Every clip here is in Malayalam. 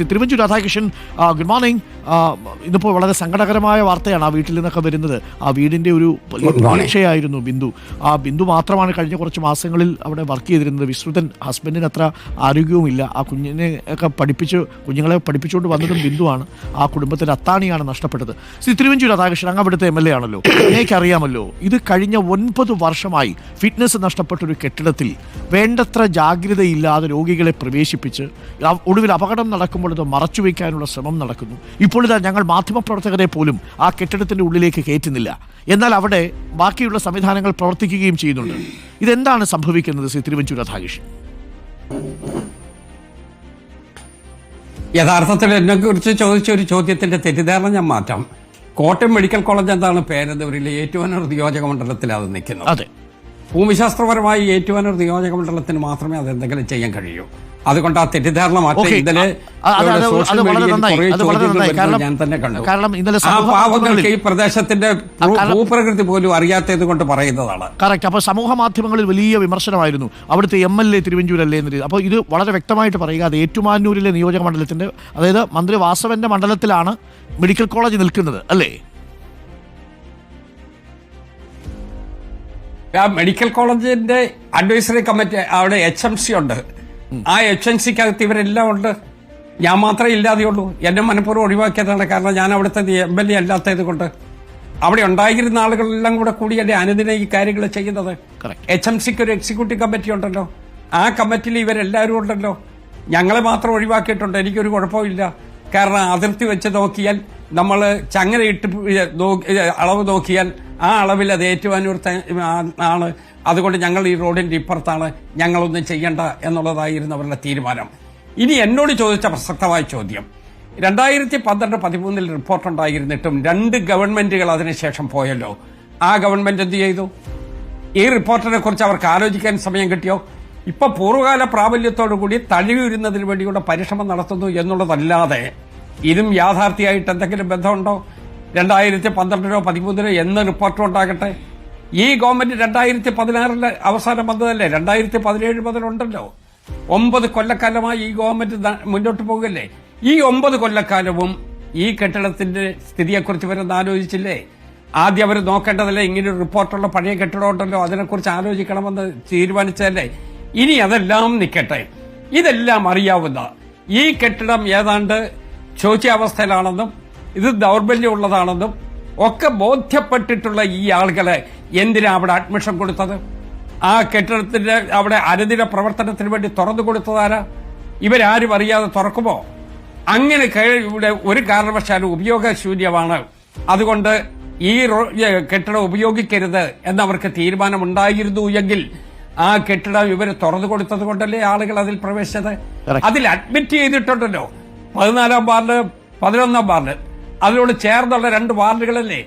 ശ്രീ തിരുവഞ്ചൂർ രാധാകൃഷ്ണൻ ഗുഡ് മോർണിംഗ് ഇന്നിപ്പോൾ വളരെ സങ്കടകരമായ വാർത്തയാണ് ആ വീട്ടിൽ നിന്നൊക്കെ വരുന്നത്. ആ വീടിന്റെ ഒരു പ്രതീക്ഷയായിരുന്നു ബിന്ദു. ആ ബിന്ദു മാത്രമാണ് കഴിഞ്ഞ കുറച്ച് മാസങ്ങളിൽ അവിടെ വർക്ക് ചെയ്തിരുന്നത്. വിശ്രുതൻ ഹസ്ബൻഡിന് അത്ര ആരോഗ്യവുമില്ല. ആ കുഞ്ഞിനെ ഒക്കെ പഠിപ്പിച്ച് കുഞ്ഞുങ്ങളെ പഠിപ്പിച്ചുകൊണ്ട് വന്നതും ബിന്ദുവാണ് ആ കുടുംബത്തിന്റെ അത്താണിയാണ് നഷ്ടപ്പെട്ടത്. ശ്രീ തിരുവഞ്ചൂർ രാധാകൃഷ്ണൻ അങ്ങ് അവിടുത്തെ എം എൽ എ ആണല്ലോ എനിക്കറിയാമല്ലോ ഇത് കഴിഞ്ഞ ഒൻപത് വർഷമായി ഫിറ്റ്നസ് നഷ്ടപ്പെട്ട ഒരു കെട്ടിടത്തിൽ വേണ്ടത്ര ജാഗ്രതയില്ലാതെ രോഗികളെ പ്രവേശിപ്പിച്ച് ഒടുവിൽ അപകടം നടക്കുമ്പോൾ ഇത് മറച്ചുവെക്കാനുള്ള ശ്രമം നടക്കുന്നു. ഇപ്പോഴിതാ ഞങ്ങൾ മാധ്യമപ്രവർത്തകരെ പോലും ആ കെട്ടിടത്തിന്റെ ഉള്ളിലേക്ക് കയറ്റുന്നില്ല. എന്നാൽ അവിടെ ബാക്കിയുള്ള സംവിധാനങ്ങൾ പ്രവർത്തിക്കുകയും ചെയ്യുന്നുണ്ട്. ഇതെന്താണ് സംഭവിക്കുന്നത് ശ്രീ തിരുവഞ്ചൂർ രാധാകൃഷ്ണൻ? യഥാർത്ഥത്തിൽ എന്നെ കുറിച്ച് ചോദിച്ച ഒരു ചോദ്യത്തിന്റെ തെറ്റിദ്ധാരണ ഞാൻ മാറ്റാം. കോട്ടയം മെഡിക്കൽ കോളേജ് എന്താണ് പേരന്തപുരയിലെ ഏറ്റവും നിയോജക മണ്ഡലത്തിൽ അത് നിൽക്കുന്നത്. അതെ. ഭൂമിശാസ്ത്രപരമായി ഏറ്റുമാനൂർ നിയോജക മണ്ഡലത്തിന് മാത്രമേ അത് എന്തെങ്കിലും ചെയ്യാൻ കഴിയൂ. അതുകൊണ്ട് ആ തെറ്റിദ്ധാരണ മാറ്റി ഇന്നലെ ഞാൻ തന്നെ കണ്ടു. ആ പാവങ്ങൾക്ക് ഈ പ്രദേശത്തിന്റെ ഭൂപ്രകൃതി പോലും അറിയാത്തത് കൊണ്ട് പറയുന്നതാണ്. കറക്റ്റ്. അപ്പോൾ സമൂഹ മാധ്യമങ്ങളിൽ വലിയ വിമർശനമായിരുന്നു. അവിടുത്തെ എം എൽ എ തിരുവഞ്ചൂരല്ലേ എന്ന് രീതി അപ്പോൾ ഇത് വളരെ വ്യക്തമായിട്ട് പറയുക അത് ഏറ്റുമാനൂരിലെ നിയോജക മണ്ഡലത്തിന്റെ അതായത് മന്ത്രി വാസവന്റെ മണ്ഡലത്തിലാണ് മെഡിക്കൽ കോളേജ് നിൽക്കുന്നത് അല്ലേ? ആ മെഡിക്കൽ കോളേജിന്റെ അഡ്വൈസറി കമ്മിറ്റി അവിടെ എച്ച് എം സി ഉണ്ട്. ആ എച്ച് എം സിക്കകത്ത് ഇവരെല്ലാം ഉണ്ട്. ഞാൻ മാത്രമേ ഇല്ലാതെയുള്ളൂ. എന്നെ മനഃപൂർവം ഒഴിവാക്കിയതാണ് കാരണം ഞാൻ അവിടുത്തെ എം എൽ എ അല്ലാത്തത് കൊണ്ട്. അവിടെ ഉണ്ടായിരുന്ന ആളുകളെല്ലാം കൂടെ കൂടി എന്റെ അനുദിന ഈ കാര്യങ്ങൾ ചെയ്യുന്നത്. എച്ച് എം സിക്ക് ഒരു എക്സിക്യൂട്ടീവ് കമ്മിറ്റി ഉണ്ടല്ലോ. ആ കമ്മിറ്റിയിൽ ഇവരെല്ലാവരും ഉണ്ടല്ലോ. ഞങ്ങളെ മാത്രം ഒഴിവാക്കിയിട്ടുണ്ട്. എനിക്കൊരു കുഴപ്പമില്ല. കാരണം അതിർത്തി വെച്ച് നോക്കിയാൽ നമ്മൾ ചങ്ങല ഇട്ട് അളവ് നോക്കിയാൽ ആ അളവിൽ അത് ഏറ്റുവാനൂർ ആണ്. അതുകൊണ്ട് ഞങ്ങൾ ഈ റോഡിന്റെ ഇപ്പുറത്താണ് ഞങ്ങളൊന്നും ചെയ്യണ്ട എന്നുള്ളതായിരുന്നു അവരുടെ തീരുമാനം. ഇനി എന്നോട് ചോദിച്ച പ്രസക്തമായ ചോദ്യം. രണ്ടായിരത്തി പന്ത്രണ്ട് പതിമൂന്നിൽ റിപ്പോർട്ടുണ്ടായിരുന്നിട്ടും രണ്ട് ഗവൺമെന്റുകൾ അതിനുശേഷം പോയല്ലോ. ആ ഗവൺമെന്റ് എന്ത് ചെയ്തു? ഈ റിപ്പോർട്ടിനെ കുറിച്ച് അവർക്ക് ആലോചിക്കാൻ സമയം കിട്ടിയോ? ഇപ്പൊ പൂർവകാല പ്രാബല്യത്തോടു കൂടി തഴിയുന്നതിന് വേണ്ടിയുള്ള പരിശ്രമം നടത്തുന്നു എന്നുള്ളതല്ലാതെ ഇതും യാഥാർത്ഥ്യമായിട്ട് എന്തെങ്കിലും ബന്ധമുണ്ടോ? രണ്ടായിരത്തി പന്ത്രണ്ടിനോ പതിമൂന്നിനോ എന്ന് റിപ്പോർട്ട് ഉണ്ടാകട്ടെ. ഈ ഗവൺമെന്റ് രണ്ടായിരത്തി പതിനാറിൽ അവസാനം വന്നതല്ലേ? രണ്ടായിരത്തി പതിനേഴ് മുതലുണ്ടല്ലോ. ഒമ്പത് കൊല്ലക്കാലമായി ഈ ഗവൺമെന്റ് മുന്നോട്ട് പോകല്ലേ? ഈ ഒമ്പത് കൊല്ലക്കാലവും ഈ കെട്ടിടത്തിന്റെ സ്ഥിതിയെക്കുറിച്ച് ഇവരൊന്ന് ആലോചിച്ചില്ലേ? ആദ്യം അവർ നോക്കേണ്ടതല്ലേ? ഇങ്ങനെ ഒരു റിപ്പോർട്ടുള്ള പഴയ കെട്ടിടം ഉണ്ടല്ലോ അതിനെക്കുറിച്ച് ആലോചിക്കണമെന്ന് തീരുമാനിച്ചതല്ലേ? ഇനി അതെല്ലാം നിൽക്കട്ടെ. ഇതെല്ലാം അറിയാവുന്ന ഈ കെട്ടിടം ഏതാണ്ട് ശോച്യാവസ്ഥയിലാണെന്നും ഇത് ദൗർബല്യമുള്ളതാണെന്നും ഒക്കെ ബോധ്യപ്പെട്ടിട്ടുള്ള ഈ ആളുകളെ എന്തിനാ അവിടെ അഡ്മിഷൻ കൊടുത്തത്? ആ കെട്ടിടത്തിന്റെ അവിടെ അനുദിന പ്രവർത്തനത്തിന് വേണ്ടി തുറന്നു കൊടുത്തതാരാ ഇവരാരും അറിയാതെ തുറക്കുമോ? അങ്ങനെ ഇവിടെ ഒരു കാരണവശാലും ഉപയോഗശൂന്യമാണ്. അതുകൊണ്ട് ഈ കെട്ടിടം ഉപയോഗിക്കരുത് എന്നവർക്ക് തീരുമാനമുണ്ടായിരുന്നു എങ്കിൽ ആ കെട്ടിടം ഇവർ തുറന്നു കൊടുത്തത് കൊണ്ടല്ലേ ആളുകൾ അതിൽ പ്രവേശിച്ചത്? അതിൽ അഡ്മിറ്റ് ചെയ്തിട്ടുണ്ടല്ലോ. പതിനാലാം വാർഡ് പതിനൊന്നാം വാർഡ്. അതിനോട് ചേർന്നുള്ള രണ്ട് വാർഡുകളല്ലേ?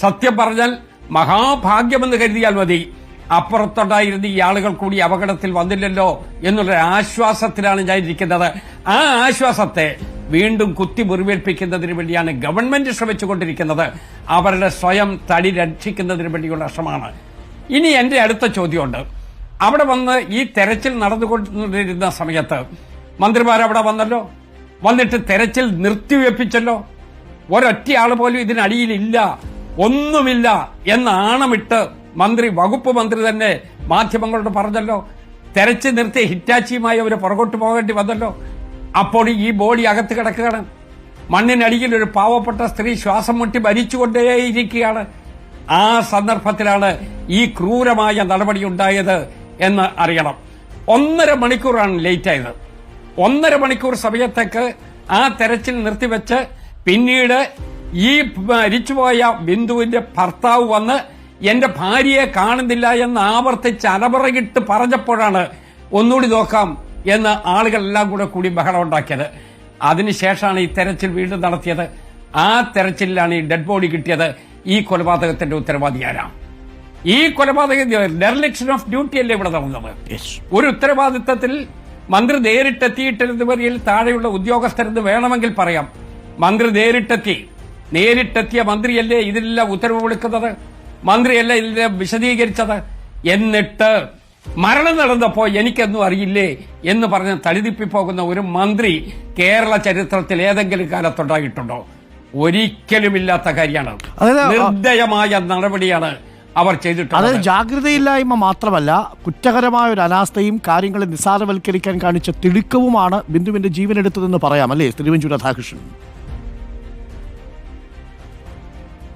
സത്യം പറഞ്ഞാൽ മഹാഭാഗ്യമെന്ന് കരുതിയാൽ മതി. അപ്പുറത്തുണ്ടായിരുന്ന ഈ ആളുകൾ കൂടി അപകടത്തിൽ വന്നില്ലല്ലോ എന്നുള്ള ആശ്വാസത്തിലാണ് ഞാൻ ഇരിക്കുന്നത്. ആ ആശ്വാസത്തെ വീണ്ടും കുത്തി മുറിവേൽപ്പിക്കുന്നതിന് വേണ്ടിയാണ് ഗവൺമെന്റ് ശ്രമിച്ചുകൊണ്ടിരിക്കുന്നത്. അവരുടെ സ്വയം തടി രക്ഷിക്കുന്നതിന് വേണ്ടിയുള്ള ശ്രമമാണ്. ഇനി എന്റെ അടുത്ത ചോദ്യമുണ്ട്. അവിടെ വന്ന് ഈ തെരച്ചിൽ നടന്നുകൊണ്ടിരുന്ന സമയത്ത് മന്ത്രിമാർ അവിടെ വന്നല്ലോ? വന്നിട്ട് തെരച്ചിൽ നിർത്തിവെപ്പിച്ചല്ലോ. ആൾ പോലും ഇതിനടിയിലില്ല ഒന്നുമില്ല എന്ന് ആണമിട്ട് മന്ത്രി വകുപ്പ് മന്ത്രി തന്നെ മാധ്യമങ്ങളോട് പറഞ്ഞല്ലോ. തെരച്ചിൽ നിർത്തിയ ഹിറ്റാച്ചിയുമായി അവർ പുറകോട്ട് പോകേണ്ടി വന്നല്ലോ. അപ്പോൾ ഈ ബോഡി അകത്ത് കിടക്കുകയാണ്. മണ്ണിനടിയിൽ ഒരു പാവപ്പെട്ട സ്ത്രീ ശ്വാസം മുട്ടി മരിച്ചുകൊണ്ടേയിരിക്കുകയാണ്. ആ സന്ദർഭത്തിലാണ് ഈ ക്രൂരമായ നടപടി ഉണ്ടായത് എന്ന് അറിയണം. ഒന്നര മണിക്കൂറാണ് ലേറ്റ് ആയത് ഒന്നര മണിക്കൂർ സമയത്തേക്ക് ആ തെരച്ചിൽ നിർത്തിവെച്ച് പിന്നീട് ഈ മരിച്ചുപോയ ബിന്ദുവിന്റെ ഭർത്താവ് വന്ന് എന്റെ ഭാര്യയെ കാണുന്നില്ല എന്ന് ആവർത്തിച്ച് അലമുറകിട്ട് പറഞ്ഞപ്പോഴാണ് ഒന്നുകൂടി നോക്കാം എന്ന് ആളുകളെല്ലാം കൂടെ കൂടി ബഹളം ഉണ്ടാക്കിയത്. അതിനുശേഷമാണ് ഈ തെരച്ചിൽ വീണ്ടും നടത്തിയത്. ആ തെരച്ചിലാണ് ഈ ഡെഡ് ബോഡി കിട്ടിയത്. ഈ കൊലപാതകത്തിന്റെ ഉത്തരവാദി ആരാ? ഈ കൊലപാതക ഡെർലിക്ഷൻ ഓഫ് ഡ്യൂട്ടി അല്ലേ ഇവിടെ നടന്നത്? ഒരു ഉത്തരവാദിത്തത്തിൽ മന്ത്രി നേരിട്ടെത്തിയിട്ടെന്നവരിൽ താഴെയുള്ള ഉദ്യോഗസ്ഥരെന്ന് വേണമെങ്കിൽ പറയാം. മന്ത്രി നേരിട്ടെത്തി. നേരിട്ടെത്തിയ മന്ത്രിയല്ലേ ഇതിലെല്ലാം ഉത്തരവ് കൊടുക്കുന്നത് മന്ത്രിയല്ലേ ഇതിലെല്ലാം വിശദീകരിച്ചത്? എന്നിട്ട് മരണം നടന്നപ്പോ എനിക്കൊന്നും അറിയില്ലേ എന്ന് പറഞ്ഞ് തഴുതിപ്പി പോകുന്ന ഒരു മന്ത്രി കേരള ചരിത്രത്തിൽ ഏതെങ്കിലും കാലത്തുണ്ടായിട്ടുണ്ടോ? ഒരിക്കലുമില്ലാത്ത കാര്യമാണ്. നിർദ്ദയമായ നടപടിയാണ് അവർ അത് അതായത് ജാഗ്രതയില്ലായ്മ മാത്രമല്ല കുറ്റകരമായ ഒരു അനാസ്ഥയും കാര്യങ്ങളെ നിസ്സാരവൽക്കരിക്കാൻ കാണിച്ച തിടുക്കവുമാണ് ബിന്ദുവിന്റെ ജീവനെടുത്തതെന്ന് പറയാം അല്ലേ തിരുവഞ്ചൂർ രാധാകൃഷ്ണൻ?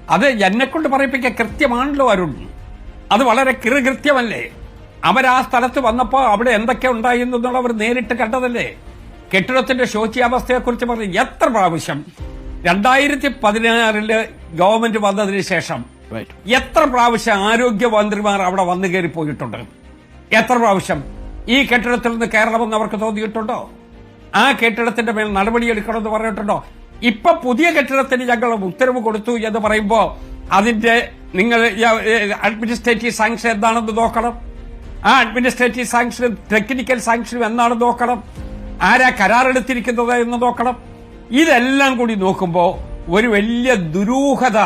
അത് എന്നെ കൊണ്ട് പറയിപ്പിക്കാൻ കൃത്യമാണല്ലോ അരുൺ. അത് വളരെ കൃത്യമല്ലേ അവരാ സ്ഥലത്ത് വന്നപ്പോ അവിടെ എന്തൊക്കെ ഉണ്ടായി എന്നുള്ളവർ അവർ നേരിട്ട് കണ്ടതല്ലേ? കെട്ടിടത്തിന്റെ ശോച്യാവസ്ഥയെക്കുറിച്ച് പറഞ്ഞ് എത്ര പ്രാവശ്യം? രണ്ടായിരത്തി പതിനാറിൽ ഗവൺമെന്റ് വന്നതിന് ശേഷം എത്ര പ്രാവശ്യം ആരോഗ്യമന്ത്രിമാർ അവിടെ വന്നു കയറി പോയിട്ടുണ്ട്? എത്ര പ്രാവശ്യം? ഈ കെട്ടിടത്തിൽ നിന്ന് കയറണമെന്ന് അവർക്ക് തോന്നിയിട്ടുണ്ടോ? ആ കെട്ടിടത്തിന്റെ മേൽ നടപടിയെടുക്കണമെന്ന് പറഞ്ഞിട്ടുണ്ടോ? ഇപ്പൊ പുതിയ കെട്ടിടത്തിന് ഞങ്ങൾ ഉത്തരവ് കൊടുത്തു എന്ന് പറയുമ്പോ അതിന്റെ നിങ്ങൾ അഡ്മിനിസ്ട്രേറ്റീവ് സാങ്ഷൻ എന്താണെന്ന് നോക്കണം. ആ അഡ്മിനിസ്ട്രേറ്റീവ് സാങ്ഷനും ടെക്നിക്കൽ സാങ്ഷനും എന്താണെന്ന് നോക്കണം. ആരാ കരാറെടുത്തിരിക്കുന്നത് എന്ന് നോക്കണം. ഇതെല്ലാം കൂടി നോക്കുമ്പോൾ ഒരു വലിയ ദുരൂഹത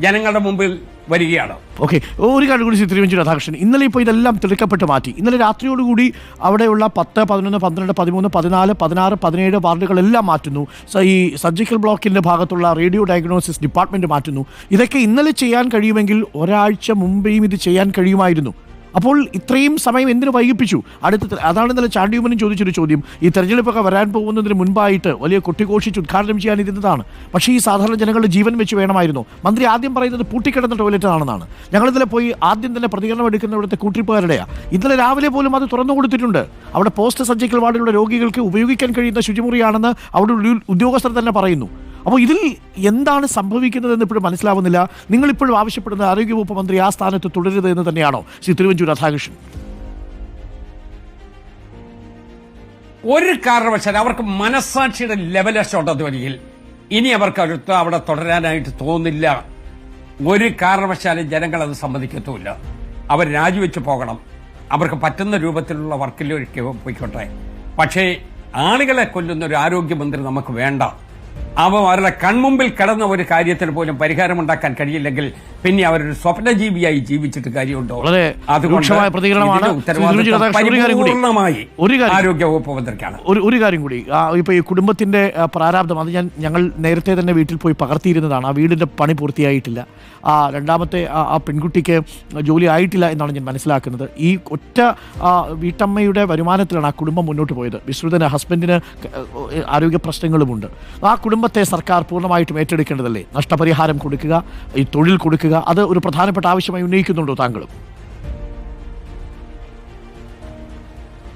ജനങ്ങളുടെ മുമ്പിൽ വരികയാണ്. ഓക്കെ ഒരു കാര്യം കൂടി തിരുവഞ്ചൂർ രാധാകൃഷ്ണൻ ഇന്നലെ ഇപ്പോൾ ഇതെല്ലാം തിടുക്കപ്പെട്ട് മാറ്റി. ഇന്നലെ രാത്രിയോടുകൂടി അവിടെയുള്ള പത്ത് പതിനൊന്ന് പന്ത്രണ്ട് പതിമൂന്ന് പതിനാല് പതിനാറ് പതിനേഴ് വാർഡുകളെല്ലാം മാറ്റുന്നു. ഈ സർജിക്കൽ ബ്ലോക്കിന്റെ ഭാഗത്തുള്ള റേഡിയോ ഡയഗ്നോസിസ് ഡിപ്പാർട്ട്മെന്റ് മാറ്റുന്നു. ഇതൊക്കെ ഇന്നലെ ചെയ്യാൻ കഴിയുമെങ്കിൽ ഒരാഴ്ച മുമ്പേയും ഇത് ചെയ്യാൻ കഴിയുമായിരുന്നു. അപ്പോൾ ഇത്രയും സമയം എന്തിനു വൈകിപ്പിച്ചു? അടുത്ത അതാണ് ഇന്നലെ ചാണ്ടിയുമനും ചോദിച്ചൊരു ചോദ്യം. ഈ തെരഞ്ഞെടുപ്പൊക്കെ വരാൻ പോകുന്നതിന് മുൻപായിട്ട് വലിയ കൊട്ടിഘോഷിച്ച് ഉദ്ഘാടനം ചെയ്യാനിരുന്നതാണ്. പക്ഷേ ഈ സാധാരണ ജനങ്ങളുടെ ജീവൻ വെച്ച് വേണമായിരുന്നു. മന്ത്രി ആദ്യം പറയുന്നത് പൂട്ടിക്കിടന്ന ടോയ്ലറ്റ് ആണെന്നാണ്. ഞങ്ങൾ ഇന്നലെ പോയി ആദ്യം തന്നെ പ്രതികരണം എടുക്കുന്ന ഇവിടുത്തെ കൂട്ടിപ്പുകാരുടെയാണ് ഇന്നലെ രാവിലെ പോലും അത് തുറന്നു കൊടുത്തിട്ടുണ്ട്. അവിടെ പോസ്റ്റ് സർജിക്കൽ വാർഡിലുള്ള രോഗികൾക്ക് ഉപയോഗിക്കാൻ കഴിയുന്ന ശുചിമുറിയാണെന്ന് അവിടെ ഉദ്യോഗസ്ഥർ തന്നെ പറയുന്നു. അപ്പോൾ ഇതിൽ എന്താണ് സംഭവിക്കുന്നതെന്ന് ഇപ്പോഴും മനസ്സിലാവുന്നില്ല. നിങ്ങളിപ്പോഴും ആവശ്യപ്പെടുന്ന ആരോഗ്യവകുപ്പ് മന്ത്രി ആ സ്ഥാനത്ത് തുടരുത് എന്ന് തന്നെയാണോ ശ്രീ തിരുവഞ്ചൂർ രാധാകൃഷ്ണൻ? ഒരു കാരണവശാൽ അവർക്ക് മനസ്സാക്ഷിയുടെ ലെവലശോട്ടത് വരികിൽ ഇനി അവർക്ക് അടുത്ത് അവിടെ തുടരാനായിട്ട് തോന്നില്ല. ഒരു കാരണവശാലും ജനങ്ങൾ അത് സമ്മതിക്കത്തുമില്ല. അവർ രാജിവെച്ച് പോകണം. അവർക്ക് പറ്റുന്ന രൂപത്തിലുള്ള വർക്കിലേക്ക് പോയിക്കോട്ടെ. പക്ഷേ ആളുകളെ കൊല്ലുന്ന ഒരു ആരോഗ്യമന്ത്രി നമുക്ക് വേണ്ട. അവരുടെ കൺമുമ്പിൽ കടന്ന ഒരു കാര്യത്തിന് പോലും പരിഹാരമുണ്ടാക്കാൻ കഴിയില്ലെങ്കിൽ പിന്നെ അവരൊരു സ്വപ്നജീവിയായി ജീവിച്ചിട്ട് കാര്യമുണ്ടോ അതുകൊണ്ട് രൂക്ഷമായ പ്രതികരണമാണ്. ഇതിന്റെ ഉത്തരവാദിത്വം ശ്രീ ഒരു കാര്യം കൂടി. പരിപൂർണമായി ഒരു കാര്യം. ആരോഗ്യ വകുപ്പ് മന്ത്രിക്കാണ് ഒരു കാര്യം കൂടി ഇപ്പൊ ഈ കുടുംബത്തിന്റെ പ്രാരാബ്ദം അത് ഞാൻ ഞങ്ങൾ നേരത്തെ തന്നെ വീട്ടിൽ പോയി പകർത്തിയിരുന്നതാണ് ആ വീടിന്റെ പണി പൂർത്തിയായിട്ടില്ല ആ രണ്ടാമത്തെ ആ പെൺകുട്ടിക്ക് ജോലി ആയിട്ടില്ല എന്നാണ് ഞാൻ മനസ്സിലാക്കുന്നത് ഈ ഒറ്റ വീട്ടമ്മയുടെ വരുമാനത്തിലാണ് ആ കുടുംബം മുന്നോട്ട് പോയത് വിശ്രുതന് ഹസ്ബൻഡിന് ആരോഗ്യ പ്രശ്നങ്ങളുമുണ്ട് ആ കുടുംബത്തെ സർക്കാർ പൂർണമായിട്ടും ഏറ്റെടുക്കേണ്ടതല്ലേ? നഷ്ടപരിഹാരം കൊടുക്കുക ഈ തൊഴിൽ കൊടുക്കുക അത് ഒരു പ്രധാനപ്പെട്ട ആവശ്യമായി ഉന്നയിക്കുന്നുണ്ടോ താങ്കളും?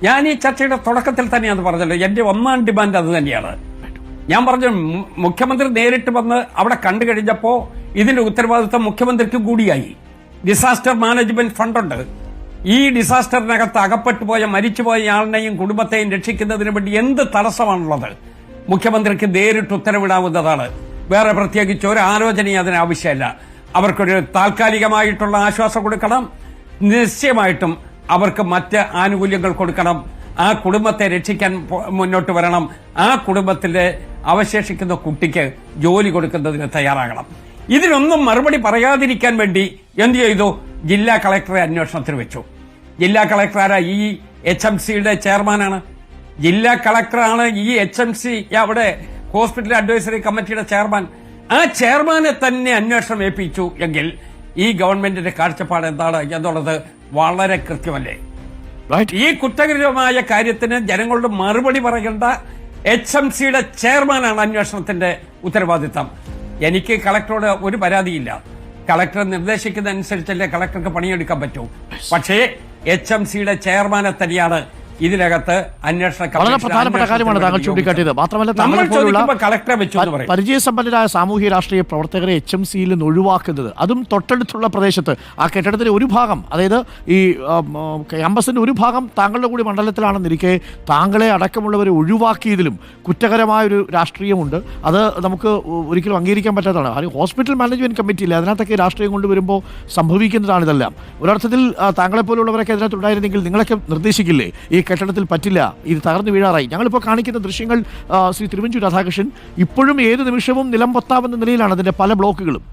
ഞാൻ ഈ ചർച്ചയുടെ തുടക്കത്തിൽ തന്നെ അത് പറഞ്ഞല്ലോ എന്റെ ഒന്നാം ഡിമാൻഡ് അത് തന്നെയാണ്. ഞാൻ പറഞ്ഞു മുഖ്യമന്ത്രി നേരിട്ട് വന്ന് അവിടെ കണ്ടു കഴിഞ്ഞപ്പോ ഇതിന്റെ ഉത്തരവാദിത്വം മുഖ്യമന്ത്രിക്ക് കൂടിയായി. ഡിസാസ്റ്റർ മാനേജ്മെന്റ് ഫണ്ടുണ്ട്. ഈ ഡിസാസ്റ്ററിനകത്ത് അകപ്പെട്ടു പോയ മരിച്ചുപോയ ആളിനെയും കുടുംബത്തെയും രക്ഷിക്കുന്നതിന് വേണ്ടി എന്ത് തടസ്സമാണുള്ളത്? മുഖ്യമന്ത്രിക്ക് നേരിട്ട് ഉത്തരവിടാവുന്നതാണ്. വേറെ പ്രത്യേകിച്ച് ഒരു ആലോചനയും അതിന് ആവശ്യമില്ല അവർക്കൊരു താൽക്കാലികമായിട്ടുള്ള ആശ്വാസം കൊടുക്കണം. നിശ്ചയമായിട്ടും അവർക്ക് മറ്റ് ആനുകൂല്യങ്ങൾ കൊടുക്കണം. ആ കുടുംബത്തെ രക്ഷിക്കാൻ മുന്നോട്ട് വരണം. ആ കുടുംബത്തിലെ അവശേഷിക്കുന്ന കുട്ടിക്ക് ജോലി കൊടുക്കുന്നതിന് തയ്യാറാകണം. ഇതിനൊന്നും മറുപടി പറയാതിരിക്കാൻ വേണ്ടി എന്ത് ചെയ്തു? ജില്ലാ കളക്ടറെ അന്വേഷണത്തിന് വെച്ചു. ജില്ലാ കളക്ടറായ ഈ എച്ച് എം സിയുടെ ചെയർമാനാണ്. ജില്ലാ കളക്ടറാണ് ഈ എച്ച് എം സി അവിടെ ഹോസ്പിറ്റൽ അഡ്വൈസറി കമ്മിറ്റിയുടെ ചെയർമാൻ. ആ ചെയർമാനെ തന്നെ അന്വേഷണം ഏൽപ്പിച്ചു എങ്കിൽ ഈ ഗവൺമെന്റിന്റെ കാഴ്ചപ്പാട് എന്താണ് എന്നുള്ളത് വളരെ കൃത്യമല്ലേ? ഈ കുറ്റകരമായ കാര്യത്തിന് ജനങ്ങളോട് മറുപടി പറയേണ്ട എച്ച് എം സിയുടെ ചെയർമാനാണ് അന്വേഷണത്തിന്റെ ഉത്തരവാദിത്തം. എനിക്ക് കളക്ടറോട് ഒരു പരാതിയില്ല. കളക്ടർ നിർദ്ദേശിക്കുന്ന അനുസരിച്ചല്ലേ കളക്ടർക്ക് പണിയെടുക്കാൻ പറ്റൂ. പക്ഷേ എച്ച് എം സിയുടെ ചെയർമാനെ തന്നെയാണ് ഇതിനകത്ത് അന്വേഷണ വളരെ പ്രധാനപ്പെട്ട കാര്യമാണ് താങ്കൾ ചൂണ്ടിക്കാട്ടിയത്. മാത്രമല്ല താങ്കളെ പോലുള്ള പരിചയസമ്പന്നരായ സാമൂഹ്യ രാഷ്ട്രീയ പ്രവർത്തകരെ എച്ച് എം സിയിൽ നിന്ന് ഒഴിവാക്കുന്നത്. അതും തൊട്ടടുത്തുള്ള പ്രദേശത്ത്. ആ കെട്ടിടത്തിന്റെ ഒരു ഭാഗം അതായത് ഈ ക്യാമ്പസിന്റെ ഒരു ഭാഗം താങ്കളുടെ കൂടി മണ്ഡലത്തിലാണെന്നിരിക്കെ താങ്കളെ അടക്കമുള്ളവരെ ഒഴിവാക്കിയതിലും കുറ്റകരമായ ഒരു രാഷ്ട്രീയമുണ്ട്. അത് നമുക്ക് ഒരിക്കലും അംഗീകരിക്കാൻ പറ്റാത്തതാണ്. അത് ഹോസ്പിറ്റൽ മാനേജ്മെന്റ് കമ്മിറ്റി ഇല്ല. അതിനകത്തൊക്കെ രാഷ്ട്രീയം കൊണ്ടുവരുമ്പോൾ സംഭവിക്കുന്നതാണ് ഇതെല്ലാം ഒരർത്ഥത്തിൽ താങ്കളെ പോലുള്ളവരൊക്കെ അതിനകത്ത് ഉണ്ടായിരുന്നെങ്കിൽ നിങ്ങളൊക്കെ നിർദ്ദേശിക്കില്ലേ? ഈ കെട്ടിടത്തിൽ പറ്റില്ല. ഇത് തകർന്നു വീഴാറായി. ഞങ്ങളിപ്പോൾ കാണിക്കുന്ന ദൃശ്യങ്ങൾ ശ്രീ തിരുവഞ്ചൂർ രാധാകൃഷ്ണൻ ഇപ്പോഴും ഏത് നിമിഷവും നിലം പൊത്താവുന്ന നിലയിലാണ് അതിന്റെ പല ബ്ലോക്കുകളും.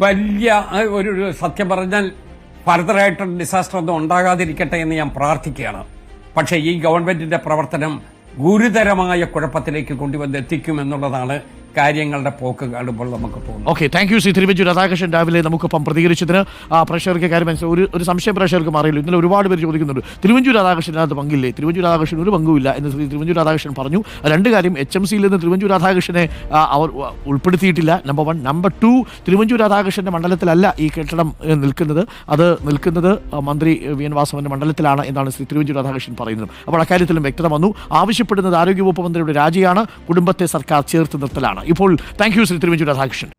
വലിയ ഒരു സത്യം പറഞ്ഞാൽ ഫർദറായിട്ട് ഡിസാസ്റ്റർ ഒന്നും ഉണ്ടാകാതിരിക്കട്ടെ എന്ന് ഞാൻ പ്രാർത്ഥിക്കുകയാണ്. പക്ഷേ ഈ ഗവൺമെന്റിന്റെ പ്രവർത്തനം ഗുരുതരമായ കുഴപ്പത്തിലേക്ക് കൊണ്ടുവന്ന് എത്തിക്കുമെന്നുള്ളതാണ് കാര്യങ്ങളുടെ പോക്ക് കാണുമ്പോൾ നമുക്ക് പോകും okay thank you Shri Thiruvanchoor Radhakrishnan. രാവിലെ നമുക്കൊപ്പം പ്രതികരിച്ചതിന് ആ പ്രഷർക്ക് കാര്യം ഒരു ഒരു സംശയം പ്രഷർക്ക് മാറിയല്ലോ ഇന്നലെ ഒരുപാട് പേര് ചോദിക്കുന്നുണ്ട് തിരുവഞ്ചൂർ രാധാകൃഷ്ണൻ അത് പങ്കില്ലേ? തിരുവഞ്ചൂർ രാധാകൃഷ്ണൻ ഒരു പങ്കുമില്ല എന്ന് ശ്രീ തിരുവഞ്ചൂർ രാധാകൃഷ്ണൻ പറഞ്ഞു. രണ്ട് കാര്യം എച്ച് എം സിയിൽ നിന്ന് തിരുവഞ്ചൂർ രാധാകൃഷ്ണനെ അവർ ഉൾപ്പെടുത്തിയിട്ടില്ല. Number one number two Thiruvanchoor രാധാകൃഷ്ണന്റെ മണ്ഡലത്തിലല്ല ഈ കെട്ടിടം നിൽക്കുന്നത്. അത് നിൽക്കുന്നത് മന്ത്രി വി. എൻ. വാസവന്റെ മണ്ഡലത്തിലാണ് എന്നാണ് ശ്രീ തിരുവഞ്ചൂർ രാധാകൃഷ്ണൻ പറയുന്നത്. അപ്പോൾ അക്കാര്യത്തിലും വ്യക്തത വന്നു. ആവശ്യപ്പെടുന്നത് ആരോഗ്യവകുപ്പ് മന്ത്രിയുടെ രാജിയാണ്. കുടുംബത്തെ സർക്കാർ ചേർത്ത് നിർത്തലാണ്. ഇപ്പോൾ താങ്ക് യു ശ്രീ തിരുവഞ്ചൂർ രാധാകൃഷ്ണൻ.